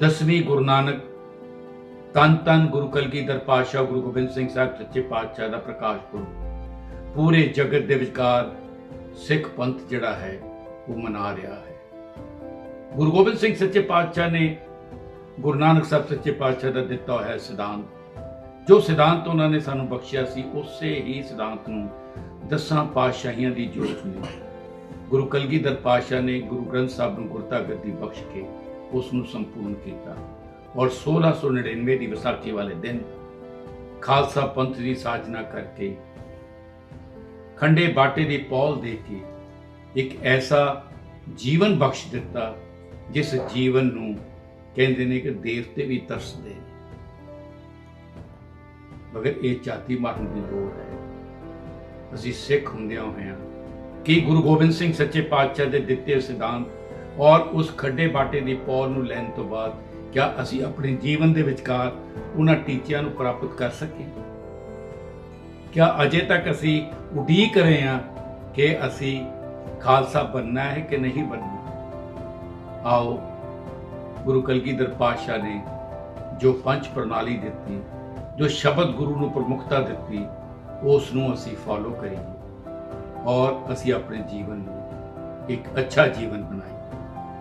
ਦਸਵੀਂ ਗੁਰੂ ਨਾਨਕ ਤਨ ਤਨ ਗੁਰੂ ਕਲਗੀਧਰ ਪਾਤਸ਼ਾਹ ਗੁਰੂ ਗੋਬਿੰਦ ਸਿੰਘ ਸਾਹਿਬ ਸੱਚੇ ਪਾਤਸ਼ਾਹ ਦਾ ਪ੍ਰਕਾਸ਼ ਪੁਰਬ। ਪੂਰੇ ਜਗਤ ਦੇ ਵਿਚਕਾਰ ਸਿੱਖ ਪੰਥ ਜਿਹੜਾ ਹੈ, ਉਹ ਮਨਾ ਰਿਹਾ ਹੈ। ਗੁਰੂ ਗੋਬਿੰਦ ਸਿੰਘ ਸੱਚੇ ਪਾਤਸ਼ਾਹ ਨੇ ਗੁਰੂ ਨਾਨਕ ਸਾਹਿਬ ਸੱਚੇ ਪਾਤਸ਼ਾਹ ਦਾ ਦਿੱਤਾ ਹੋਇਆ ਸਿਧਾਂਤ। ਜੋ ਸਿਧਾਂਤ ਉਹਨਾਂ ਨੇ ਸਾਨੂੰ ਬਖਸ਼ਿਆ ਸੀ, ਉਸੇ ਹੀ ਸਿਧਾਂਤ ਨੂੰ ਦਸਾਂ ਪਾਤਸ਼ਾਹੀਆਂ ਦੀ ਜੋਤ ਮਿਲੀ। ਗੁਰੂ ਕਲਗੀਧਰ ਪਾਤਸ਼ਾਹ ਨੇ ਗੁਰੂ ਗ੍ਰੰਥ ਸਾਹਿਬ ਨੂੰ ਗੁਰਤਾ ਗੱਦੀ ਬਖਸ਼ ਕੇ ਉਸ ਨੂੰ ਸੰਪੂਰਨ ਕੀਤਾ। ਔਰ 1699 ਦੀ ਵਿਸਾਖੀ ਵਾਲੇ ਦਿਨ ਖਾਲਸਾ ਪੰਥ ਦੀ ਸਾਜਨਾ ਕਰਕੇ ਖੰਡੇ ਬਾਟੇ ਦੀ ਪੌਲ ਦੇ ਕੇ ਇੱਕ ਐਸਾ ਜੀਵਨ ਬਖਸ਼ ਦਿੱਤਾ, ਜਿਸ ਜੀਵਨ ਨੂੰ ਕਹਿੰਦੇ ਨੇ ਕਿ ਦੇਵਤੇ ਵੀ ਤਰਸਦੇ ਮਗਰ ਇਹ ਜਾਤੀ ਮਾਰਨ ਦੀ ਲੋੜ ਹੈ। ਅਸੀਂ ਸਿੱਖ ਹੁੰਦਿਆਂ ਹੋਇਆਂ ਕਿ ਗੁਰੂ ਗੋਬਿੰਦ ਸਿੰਘ ਸੱਚੇ ਪਾਤਸ਼ਾਹ ਦੇ ਦਿੱਤੇ ਸਿਧਾਂਤ ਔਰ ਉਸ ਖੱਡੇ ਬਾਟੇ ਦੀ ਪੌਲ ਨੂੰ ਲੈਣ ਤੋਂ ਬਾਅਦ ਕਿਆ ਅਸੀਂ ਆਪਣੇ ਜੀਵਨ ਦੇ ਵਿਚਕਾਰ ਉਹਨਾਂ ਟੀਚਿਆਂ ਨੂੰ ਪ੍ਰਾਪਤ ਕਰ ਸਕੀਏ? ਕਿਆ ਅਜੇ ਤੱਕ ਅਸੀਂ ਉਡੀਕ ਰਹੇ ਹਾਂ ਕਿ ਅਸੀਂ ਖਾਲਸਾ ਬਣਨਾ ਹੈ ਕਿ ਨਹੀਂ ਬਣਨਾ? ਆਓ, ਗੁਰੂ ਕਲਗੀਧਰ ਪਾਤਸ਼ਾਹ ਨੇ ਜੋ ਪੰਜ ਪ੍ਰਣਾਲੀ ਦਿੱਤੀ, ਜੋ ਸ਼ਬਦ ਗੁਰੂ ਨੂੰ ਪ੍ਰਮੁਖਤਾ ਦਿੱਤੀ, ਉਸ ਨੂੰ ਅਸੀਂ ਫਾਲੋ ਕਰੀਏ। ਔਰ ਅਸੀਂ ਆਪਣੇ ਜੀਵਨ ਨੂੰ ਇੱਕ ਅੱਛਾ ਜੀਵਨ ਬਣਾਈਏ।